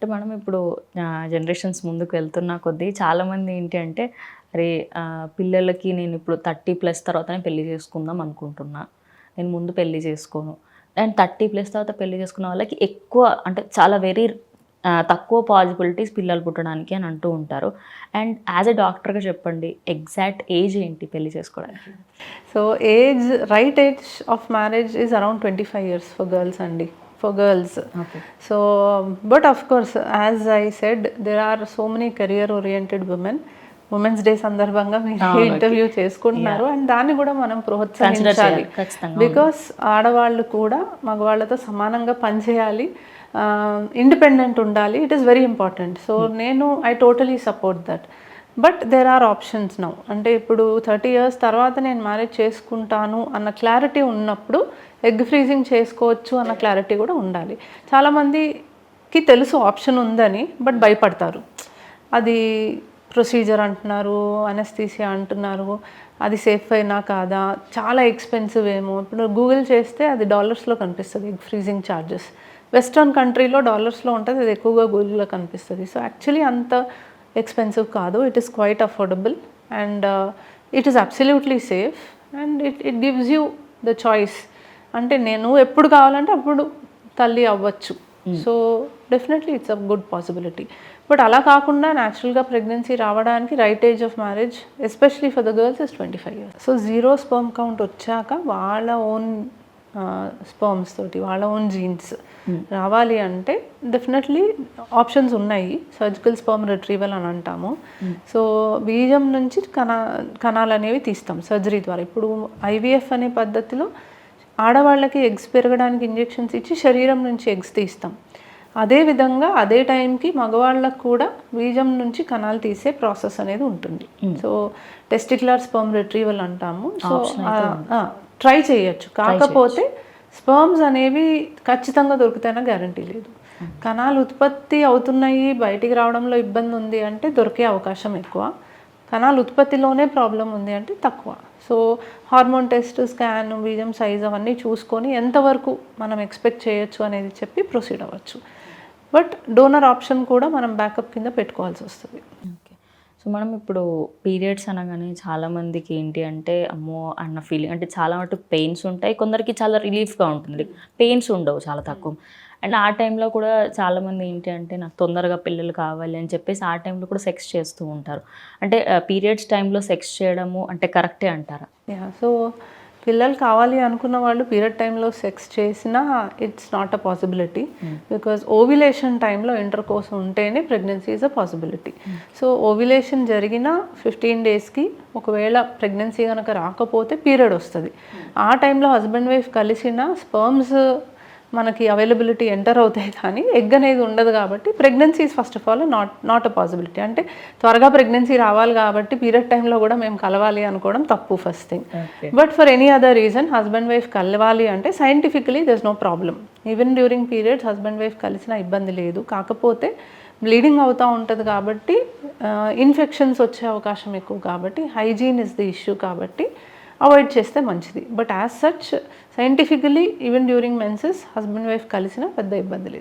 అంటే మనం ఇప్పుడు జనరేషన్స్ ముందుకు వెళ్తున్న కొద్దీ చాలామంది ఏంటి అంటే అరే పిల్లలకి నేను ఇప్పుడు థర్టీ ప్లస్ తర్వాతనే పెళ్ళి చేసుకుందాం అనుకుంటున్నా. నేను ముందు పెళ్ళి చేసుకోను. అండ్ థర్టీ ప్లస్ తర్వాత పెళ్ళి చేసుకున్న వాళ్ళకి ఎక్కువ అంటే చాలా వెరీ తక్కువ పాసిబిలిటీస్ పిల్లలు పుట్టడానికి అని అంటూ ఉంటారు. అండ్ యాజ్ ఎ డాక్టర్గా చెప్పండి ఎగ్జాక్ట్ ఏజ్ ఏంటి పెళ్ళి చేసుకోవడానికి? So age right age of marriage is around twenty five years for girls అండి. For girls so but of course as I said there are so many career oriented women women's day సందర్భంగా మీరు interview చేసుకుంటున్నారు and దాన్ని కూడా మనం ప్రోత్సహించాలి. Because ఆడవాళ్ళు కూడా మగవాళ్ళతో సమానంగా పనిచేయాలి ఇండిపెండెంట్ ఉండాలి. It is very important so నేను I totally support that but there are options now అంటే ఇప్పుడు థర్టీ ఇయర్స్ తర్వాత నేను మ్యారేజ్ చేసుకుంటాను అన్న క్లారిటీ ఉన్నప్పుడు ఎగ్ ఫ్రీజింగ్ చేసుకోవచ్చు అన్న క్లారిటీ కూడా ఉండాలి. చాలామందికి తెలుసు ఆప్షన్ ఉందని బట్ భయపడతారు. అది ప్రొసీజర్ అంటున్నారు అనస్థీసియా అంటున్నారు అది సేఫ్ అయినా కాదా చాలా ఎక్స్పెన్సివ్ ఏమో. ఇప్పుడు గూగుల్ చేస్తే అది డాలర్స్లో కనిపిస్తుంది ఎగ్ ఫ్రీజింగ్ ఛార్జెస్ వెస్ట్రన్ కంట్రీలో డాలర్స్లో ఉంటుంది అది ఎక్కువగా గూగుల్లో కనిపిస్తుంది. సో యాక్చువల్లీ అంత ఎక్స్పెన్సివ్ కాదు. It is quite affordable and it is absolutely safe and it it gives you the choice అంటే నేను ఎప్పుడు కావాలంటే అప్పుడు తల్లి అవ్వచ్చు. So definitely it's a good possibility but అలా కాకుండా న్యాచురల్గా ప్రెగ్నెన్సీ రావడానికి right age of marriage especially for the girls is twenty five years so zero sperm count వచ్చాక వాళ్ళ ఓన్ స్పర్మ్స్ తోటి వాళ్ళ ఓన్ జీన్స్ రావాలి అంటే డెఫినెట్లీ ఆప్షన్స్ ఉన్నాయి. సర్జికల్ స్పర్మ్ రిట్రీవల్ అని అంటాము. సో బీజం నుంచి కణా కణాలు అనేవి తీస్తాం సర్జరీ ద్వారా. ఇప్పుడు ఐవీఎఫ్ అనే పద్ధతిలో ఆడవాళ్ళకి ఎగ్స్ పెరగడానికి ఇంజెక్షన్స్ ఇచ్చి శరీరం నుంచి ఎగ్స్ తీస్తాం. అదే విధంగా అదే టైంకి మగవాళ్ళకు కూడా బీజం నుంచి కణాలు తీసే ప్రాసెస్ అనేది ఉంటుంది. సో టెస్టిక్యులర్ స్పర్మ్ రిట్రీవల్ అంటాము. సో ట్రై చేయొచ్చు. కాకపోతే స్పర్మ్స్ అనేవి ఖచ్చితంగా దొరుకుతాయన్న గ్యారంటీ లేదు. కణాలు ఉత్పత్తి అవుతున్నాయి బయటికి రావడంలో ఇబ్బంది ఉంది అంటే దొరికే అవకాశం ఎక్కువ. కణాలు ఉత్పత్తిలోనే ప్రాబ్లం ఉంది అంటే తక్కువ. సో హార్మోన్ టెస్ట్ స్కాన్ బీజం సైజ్ అవన్నీ చూసుకొని ఎంతవరకు మనం ఎక్స్పెక్ట్ చేయొచ్చు అనేది చెప్పి ప్రొసీడ్ అవ్వచ్చు. బట్ డోనర్ ఆప్షన్ కూడా మనం బ్యాకప్ కింద పెట్టుకోవాల్సి వస్తుంది. సో మనం ఇప్పుడు పీరియడ్స్ అనగానే చాలా మందికి ఏంటి అంటే అమ్మో అన్న ఫీలింగ్ అంటే చాలా మటుకు పెయిన్స్ ఉంటాయి. కొందరికి చాలా రిలీఫ్గా ఉంటుంది. పెయిన్స్ ఉండవు చాలా తక్కువ. అండ్ ఆ టైంలో కూడా చాలామంది ఏంటి అంటే నాకు తొందరగా పిల్లలు కావాలి అని చెప్పేసి ఆ టైంలో కూడా సెక్స్ చేస్తూ ఉంటారు. అంటే పీరియడ్స్ టైంలో సెక్స్ చేయడము అంటే కరెక్టే అంటారా? సో పిల్లలు కావాలి అనుకున్న వాళ్ళు పీరియడ్ టైంలో సెక్స్ చేసినా it's not a possibility because ovulation టైంలో ఇంటర్ కోర్స్ ఉంటేనే pregnancy is a possibility so ovulation జరిగిన ఫిఫ్టీన్ డేస్కి ఒకవేళ ప్రెగ్నెన్సీ కనుక రాకపోతే పీరియడ్ వస్తుంది. ఆ టైంలో హస్బెండ్ వైఫ్ కలిసిన స్పర్మ్స్ మనకి అవైలబిలిటీ ఎంటర్ అవుతాయి కానీ ఎగ్ అనేది ఉండదు కాబట్టి pregnancy first of all not not a possibility అంటే త్వరగా ప్రెగ్నెన్సీ రావాలి కాబట్టి పీరియడ్ టైంలో కూడా మేము కలవాలి అనుకోవడం తప్పు first thing but for any other reason husband wife కలవాలి అంటే scientifically there's no problem even during periods husband wife కలిసిన ఇబ్బంది లేదు. కాకపోతే బ్లీడింగ్ అవుతూ ఉంటుంది కాబట్టి ఇన్ఫెక్షన్స్ వచ్చే అవకాశం ఎక్కువ కాబట్టి హైజీన్ ఇస్ ది ఇష్యూ కాబట్టి అవాయిడ్ చేస్తే మంచిది. But as such scientifically even during menses husband wife కలిసిన పెద్ద ఇబ్బంది లేదు.